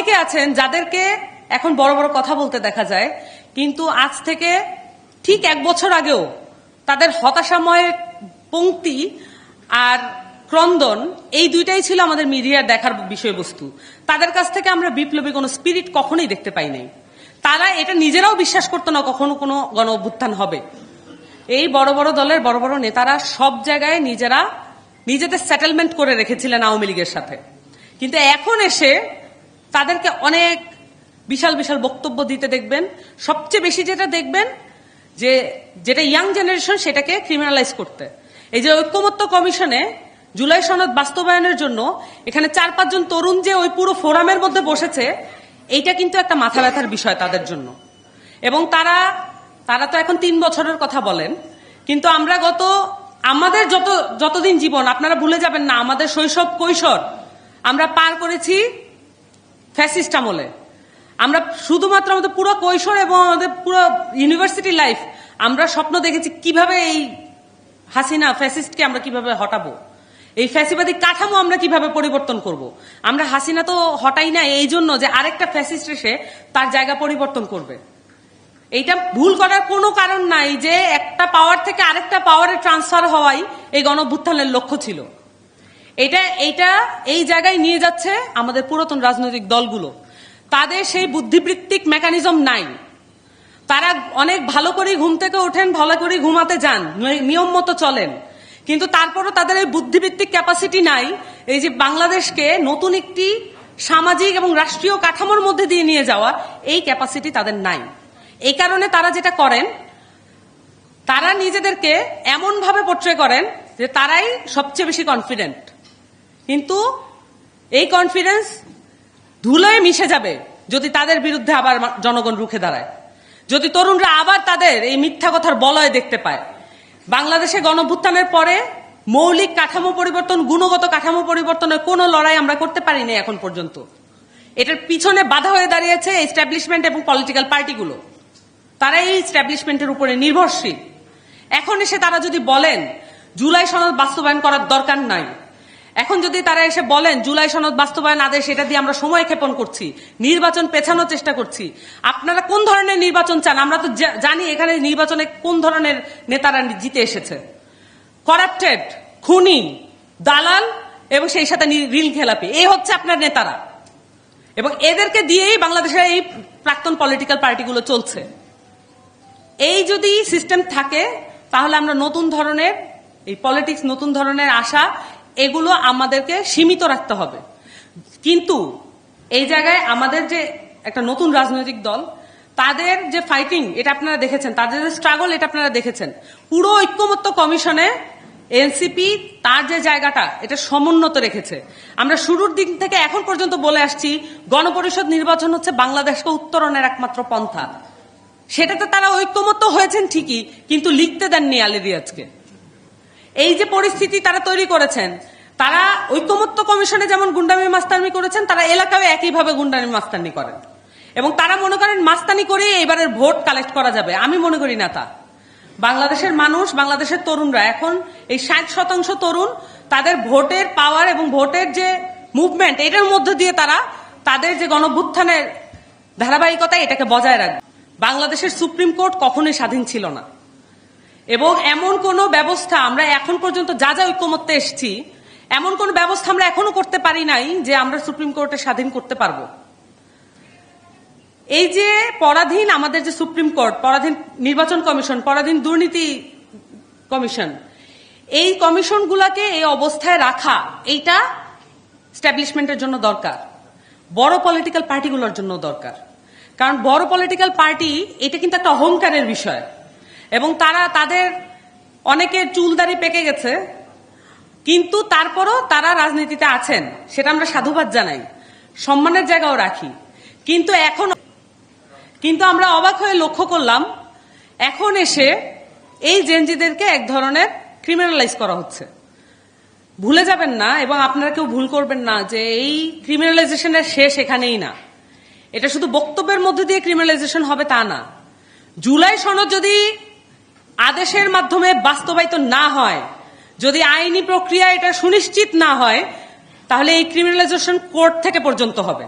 অনেকে আছেন যাদেরকে এখন বড় বড় কথা বলতে দেখা যায়, কিন্তু আজ থেকে ঠিক এক বছর আগেও তাদের হতাশাময় পংক্তি আর ক্রন্দন, এই দুইটাই ছিল আমাদের মিডিয়ার দেখার বিষয়বস্তু। তাদের কাছ থেকে আমরা বিপ্লবী কোনো স্পিরিট কখনোই দেখতে পাই নাই। তারা এটা নিজেরাও বিশ্বাস করতো না কখনো কোনো গণ অভ্যুত্থান হবে। এই বড় বড় দলের বড় বড় নেতারা সব জায়গায় নিজেরা নিজেদের সেটেলমেন্ট করে রেখেছিলেন আওয়ামী লীগের সাথে। কিন্তু এখন এসে তাদেরকে অনেক বিশাল বিশাল বক্তব্য দিতে দেখবেন। সবচেয়ে বেশি যেটা দেখবেন, যে যেটা ইয়াং জেনারেশন সেটাকে ক্রিমিনালাইজ করতে। এই যে ঐক্যমত্য কমিশনে জুলাই সনদ বাস্তবায়নের জন্য এখানে চার পাঁচজন তরুণ যে ওই পুরো ফোরামের মধ্যে বসেছে, এইটা কিন্তু একটা মাথা ব্যথার বিষয় তাদের জন্য। এবং তারা তারা তো এখন তিন বছরের কথা বলেন, কিন্তু আমরা গত, আমাদের যত, যতদিন জীবন, আপনারা ভুলে যাবেন না, আমাদের শৈশব কৈশোর, আমরা পার করেছি ফ্যাসিস্ট আমলে। আমরা শুধুমাত্র আমাদের পুরো কৈশোর এবং আমাদের পুরো ইউনিভার্সিটি লাইফ আমরা স্বপ্ন দেখেছি কীভাবে এই হাসিনা ফ্যাসিস্টকে আমরা কীভাবে হটাবো। এই ফ্যাসিবাদী কাঠামো আমরা কীভাবে পরিবর্তন করব। আমরা হাসিনা তো হটাই না এই জন্য যে আরেকটা ফ্যাসিস্ট এসে তার জায়গা পরিবর্তন করবে। এইটা ভুল করার কোনো কারণ নাই যে একটা পাওয়ার থেকে আরেকটা পাওয়ারে ট্রান্সফার হওয়াই এই গণভ্যুত্থানের লক্ষ্য ছিল। এটা, এইটা এই জায়গায় নিয়ে যাচ্ছে আমাদের পুরাতন রাজনৈতিক দলগুলো। তাদের সেই বুদ্ধিবৃত্তিক মেকানিজম নাই। তারা অনেক ভালো করে ঘুম থেকে ওঠেন, ভালো করে ঘুমাতে যান নিয়ম মতো চলেন। কিন্তু তারপরও তাদের এই বুদ্ধিবৃত্তিক ক্যাপাসিটি নাই, এই যে বাংলাদেশকে নতুন একটি সামাজিক এবং রাষ্ট্রীয় কাঠামোর মধ্যে দিয়ে নিয়ে যাওয়া, এই ক্যাপাসিটি তাদের নাই। এই কারণে তারা যেটা করেন, তারা নিজেদেরকে এমনভাবে পোট্রে করেন যে তারাই সবচেয়ে বেশি কনফিডেন্ট কিন্তু এই কনফিডেন্স ধুলোয় মিশে যাবে যদি তাদের বিরুদ্ধে আবার জনগণ রুখে দাঁড়ায়। যদি তরুণরা আবার তাদের এই মিথ্যা কথার বলয় দেখতে পায়। বাংলাদেশে গণভুত্থানের পরে মৌলিক কাঠামো পরিবর্তন, গুণগত কাঠামো পরিবর্তনের কোনো লড়াই আমরা করতে পারিনি এখন পর্যন্ত। এটার পিছনে বাধা হয়ে দাঁড়িয়েছে এস্টাবলিশমেন্ট এবং পলিটিক্যাল পার্টিগুলো তারা এই স্ট্যাবলিশমেন্টের উপরে নির্ভরশীল। এখন এসে তারা যদি বলেন, জুলাই সনদ বাস্তবায়ন করার দরকার নাই। এখন যদি তারা এসে বলেন, জুলাই সনদ বাস্তবায়ন আদেশ, এটা দিয়ে আমরা সময় ক্ষেপণ করছি, নির্বাচন পেছানোর চেষ্টা করছি, আপনারা কোন ধরনের নির্বাচন চান? আমরা তো জানি এখানে নির্বাচনে কোন ধরনের নেতারা জিতে এসেছে। করাপ্টেড খুনি, দালাল এবং সেই সাথে ঋণ খেলাপি এই হচ্ছে আপনার নেতারা। এবং এদেরকে দিয়েই বাংলাদেশের এই প্রাক্তন পলিটিক্যাল পার্টিগুলো চলছে। এই যদি সিস্টেম থাকে, তাহলে আমরা নতুন ধরনের, এই পলিটিক্স নতুন ধরনের আশা এগুলো আমাদেরকে সীমিত রাখতে হবে। কিন্তু এই জায়গায় আমাদের যে একটা নতুন রাজনৈতিক দল, তাদের যে ফাইটিং এটা আপনারা দেখেছেন, তাদের যে স্ট্রাগল এটা আপনারা দেখেছেন। পুরো ঐক্যমত্য কমিশনে এনসিপি তার যে জায়গাটা, এটা সমুন্নত রেখেছে। আমরা শুরুর দিন থেকে এখন পর্যন্ত বলে আসছি, গণপরিষদ নির্বাচন হচ্ছে বাংলাদেশকে উত্তরণের একমাত্র পন্থা। সেটাতে তারা ঐক্যমত্য হয়েছেন ঠিকই, কিন্তু লিখতে দেননি আলী রিয়াজকে এই যে পরিস্থিতি তারা তৈরি করেছেন, তারা ঐক্যমত্য কমিশনে যেমন গুন্ডামি মাস্তানি করেছেন, তারা এলাকায় একইভাবে গুন্ডামি মাস্তানি করেন। এবং তারা মনে করেন মাস্তানি করে এবারের ভোট কালেক্ট করা যাবে। আমি মনে করি না তা। বাংলাদেশের মানুষ, বাংলাদেশের তরুণরা এখন এই ষাট শতাংশ তরুণ, তাদের ভোটের পাওয়ার এবং ভোটের যে মুভমেন্ট এটার মধ্য দিয়ে তারা তাদের যে গণভ্যুত্থানের ধারাবাহিকতা, এটাকে বজায় রাখবে। বাংলাদেশের সুপ্রিম কোর্ট কখনোই স্বাধীন ছিল না। এবং এমন কোন ব্যবস্থা আমরা এখন পর্যন্ত যা যা ঐক্যমত্যে এসেছি, এমন কোন ব্যবস্থা আমরা এখনও করতে পারি নাই যে আমরা সুপ্রিম কোর্টে স্বাধীন করতে পারব। এই যে পরাধীন আমাদের যে সুপ্রিম কোর্ট, পরাধীন নির্বাচন কমিশন, পরাধীন দুর্নীতি কমিশন, এই কমিশনগুলোকে এই অবস্থায় রাখা, এইটা স্ট্যাবলিশমেন্টের জন্য দরকার। বড় পলিটিক্যাল পার্টিগুলোর জন্য দরকার। কারণ বড় পলিটিক্যাল পার্টি এটা কিন্তু একটা অহংকারের বিষয়। এবং তারা তাদের অনেকের চুলদারি পেকে গেছে, কিন্তু তারপরও তারা রাজনীতিতে আছেন, সেটা আমরা সাধুবাদ জানাই। সম্মানের জায়গাও রাখি। কিন্তু এখন, কিন্তু আমরা অবাক হয়ে লক্ষ্য করলাম, এখন এসে এই জেনজিদেরকে এক ধরনের ক্রিমিনালাইজ করা হচ্ছে। ভুলে যাবেন না, এবং আপনারা কেউ ভুল করবেন না যে এই ক্রিমিনালাইজেশনের শেষ এখানেই না। এটা শুধু বক্তব্যের মধ্যে দিয়ে ক্রিমিনালাইজেশন হবে তা না। জুলাই সনদ যদি আদেশের মাধ্যমে বাস্তবায়িত না হয়। যদি আইনি প্রক্রিয়া এটা সুনিশ্চিত না হয়, তাহলে এই ক্রিমিনালাইজেশন কোর্ট থেকে পর্যন্ত হবে।